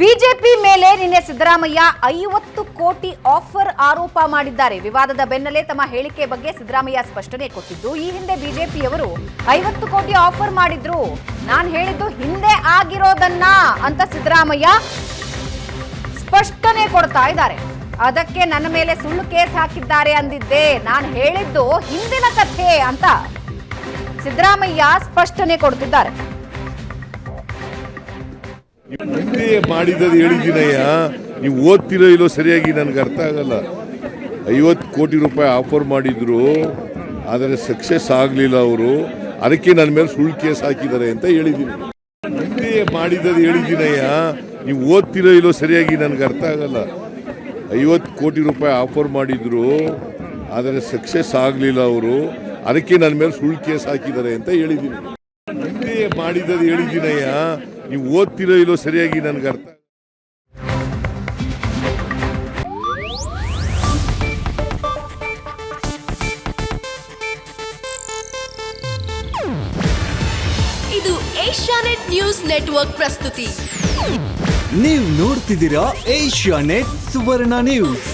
BJP ಮೇಲೆ ನಿನ್ನೆ ಸಿದ್ದರಾಮಯ್ಯ ಐವತ್ತು ಕೋಟಿ ಆಫರ್ ಆರೋಪ ಮಾಡಿದ್ದಾರೆ. ವಿವಾದದ ಬೆನ್ನಲ್ಲೇ ತಮ್ಮ ಹೇಳಿಕೆ ಬಗ್ಗೆ ಸಿದ್ದರಾಮಯ್ಯ ಸ್ಪಷ್ಟನೆ ಕೊಟ್ಟಿದ್ದು, ಈ ಹಿಂದೆ ಬಿಜೆಪಿಯವರು ಐವತ್ತು ಕೋಟಿ ಆಫರ್ ಮಾಡಿದ್ರು. ನಾನು ಹೇಳಿದ್ದು ಹಿಂದೆ ಆಗಿರೋದನ್ನ ಅಂತ ಸಿದ್ದರಾಮಯ್ಯ ಸ್ಪಷ್ಟನೆ ಕೊಡ್ತಾ ಇದ್ದಾರೆ. ಅದಕ್ಕೆ ನನ್ನ ಮೇಲೆ ಸುಳ್ಳು ಕೇಸ್ ಹಾಕಿದ್ದಾರೆ ಅಂದಿದ್ದೆ. ನಾನು ಹೇಳಿದ್ದು ಹಿಂದಿನ ಕಥೆ ಅಂತ ಸಿದ್ದರಾಮಯ್ಯ ಸ್ಪಷ್ಟನೆ ಕೊಡ್ತಿದ್ದಾರೆ. ಹಿಂದೆ ಮಾಡಿದ್ದದು ಹೇಳಿದ್ದೀನಯ್ಯ ನೀವು ಓದ್ತಿರೋ ಇಲ್ಲೋ ಸರಿಯಾಗಿ ನನಗೆ ಅರ್ಥ ಆಗಲ್ಲ. ಐವತ್ತು ಕೋಟಿ ರೂಪಾಯಿ ಆಫರ್ ಮಾಡಿದ್ರು, ಆದರೆ ಸಕ್ಸಸ್ ಆಗಲಿಲ್ಲ ಅವರು. ಅದಕ್ಕೆ ನನ್ನ ಮೇಲೆ ಸುಳ್ಳು ಕೇಸ್ ಹಾಕಿದ್ದಾರೆ ಅಂತ ಹೇಳಿದ್ದೀನಿ. ಹಿಂದೆ ಮಾಡಿದ್ದದು ಹೇಳಿದ್ದೀನಯ್ಯ ನೀವು ಓದ್ತಿರೋ ಇಲ್ಲೋ ಸರಿಯಾಗಿ ನನಗೆ ಅರ್ಥ ಆಗಲ್ಲ. ಐವತ್ತು ಕೋಟಿ ರೂಪಾಯಿ ಆಫರ್ ಮಾಡಿದ್ರು, ಆದರೆ ಸಕ್ಸಸ್ ಆಗಲಿಲ್ಲ ಅವರು. ಅದಕ್ಕೆ ನನ್ನ ಮೇಲೆ ಸುಳ್ಳು ಕೇಸ್ ಹಾಕಿದ್ದಾರೆ ಅಂತ ಹೇಳಿದ್ದೀನಿ. ಹಿಂದೆ ಮಾಡಿದ್ದದು ಹೇಳಿದ್ದೀನಯ್ಯ ನೀವು ಓದ್ತಿರೋ ಇಲ್ಲೋ ಸರಿಯಾಗಿ ನನಗೆ ಅರ್ಥ ಇದು ಏಷ್ಯಾನೆಟ್ ನ್ಯೂಸ್ ನೆಟ್ವರ್ಕ್ ಪ್ರಸ್ತುತಿ. ನೀವು ನೋಡ್ತಿದ್ದೀರಾ ಏಷ್ಯಾ ನೆಟ್ ಸುವರ್ಣ ನ್ಯೂಸ್.